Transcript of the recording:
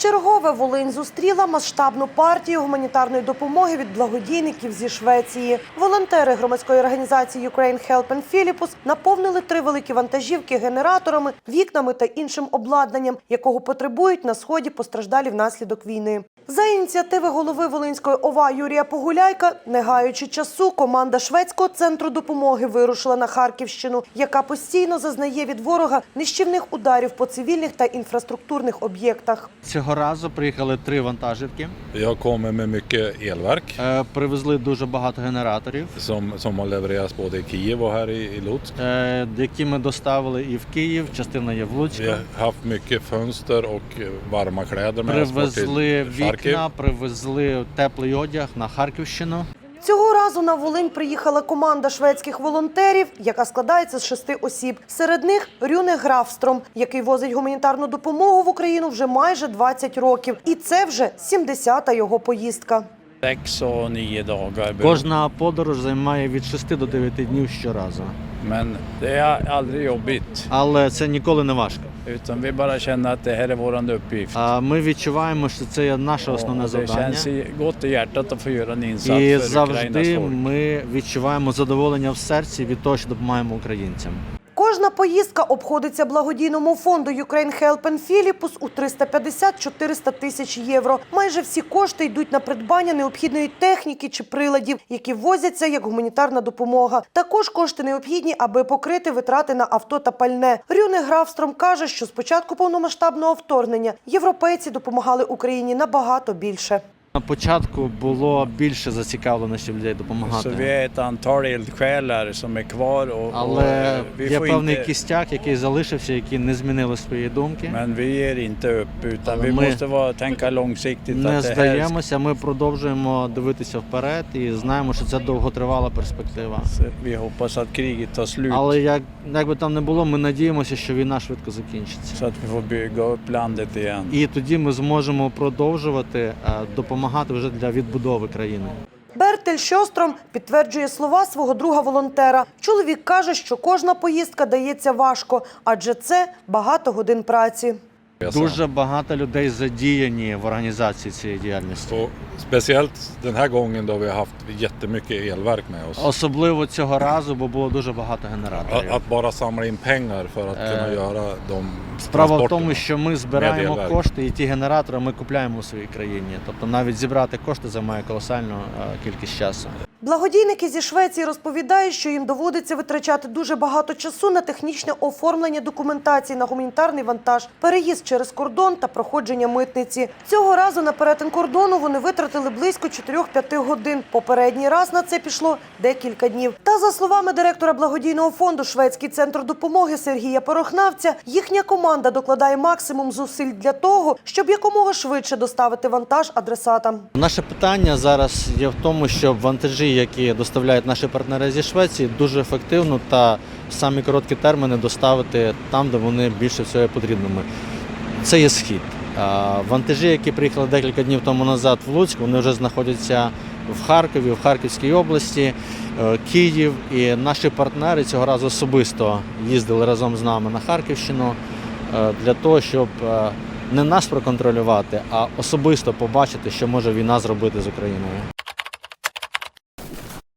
Чергове Волинь зустріла масштабну партію гуманітарної допомоги від благодійників зі Швеції. Волонтери громадської організації Ukraine Help and Philippus наповнили три великі вантажівки генераторами, вікнами та іншим обладнанням, якого потребують на сході постраждалі внаслідок війни. За ініціативи голови Волинської ОВА Юрія Погуляйка, не гаючи часу, команда шведського центру допомоги вирушила на Харківщину, яка постійно зазнає від ворога нищівних ударів по цивільних та інфраструктурних об'єктах. Цього разу приїхали три вантажівки, Jag kommer med mycket е, привезли дуже багато генераторів, som, som har levererats både i Kiev och här i, i Lutsk. е, які ми доставили і в Київ, частина є в Луцьку. Vi har haft mycket fönster och varma kläder med oss bort Привезли Charkiv. Вікна, привезли теплий одяг на Харківщину. Цього разу на Волинь приїхала команда шведських волонтерів, яка складається з шести осіб. Серед них Рюне Графстром, який возить гуманітарну допомогу в Україну вже майже 20 років. І це вже 70-та його поїздка. Кожна подорож займає від 6 до 9 днів щоразу. Але це ніколи не важко. Utan vi bara känner att det här är vår uppgift. А ми відчуваємо, що це є наше основне Och det завдання. känns i- gott i hjärtat att få göra en insats І för Ukrainas завжди folk. ми відчуваємо задоволення в серці від того, що допомагаємо українцям. Кожна поїздка обходиться благодійному фонду Ukraine Help and Philippus у 350-400 тисяч євро. Майже всі кошти йдуть на придбання необхідної техніки чи приладів, які возяться як гуманітарна допомога. Також кошти необхідні, аби покрити витрати на авто та пальне. Рюне Графстром каже, що з початку повномасштабного вторгнення європейці допомагали Україні набагато більше. На початку було більше зацікавленості людей допомагати. Але є певний кістяк, який залишився, які не змінили свої думки. Але ми Не здаємося, ми продовжуємо дивитися вперед і знаємо, що це довготривала перспектива. Але як, як би там не було, ми надіємося, що війна швидко закінчиться. І тоді ми зможемо продовжувати е, допомагати вже для відбудови країни. Бертель Шостром підтверджує слова свого друга-волонтера. Чоловік каже, що кожна поїздка дається важко, адже це багато годин праці. Дуже багато людей задіяні в організації цієї діяльності. Speciellt den här gången då vi har haft jättemycket elverk med oss. Особливо цього разу, бо було дуже багато генераторів. att bara samla in pengar för att kunna Eh, göra de Справа в тому, що ми збираємо кошти, і ті генератори ми купляємо у своїй країні. Тобто навіть зібрати кошти займає колосальну е, кількість часу. Благодійники зі Швеції розповідають, що їм доводиться витрачати дуже багато часу на технічне оформлення документації на гуманітарний вантаж, переїзд через кордон та проходження митниці. Цього разу на перетин кордону вони витратили близько 4-5 годин. Попередній раз на це пішло декілька днів. Та за словами директора благодійного фонду Шведський центр допомоги Сергія Порохнавця, їхня команда докладає максимум зусиль для того, щоб якомога швидше доставити вантаж адресатам. Наше питання зараз є в тому, щоб вантажі, які доставляють наші партнери зі Швеції, дуже ефективно та в самі короткі терміни доставити там, де вони більше всього потрібними. Це є схід. Вантажі, які приїхали декілька днів тому назад в Луцьк, вони вже знаходяться в Харкові, в Харківській області, е, Київ. І наші партнери цього разу особисто їздили разом з нами на Харківщину е, для того, щоб е, не нас проконтролювати, а особисто побачити, що може війна зробити з Україною.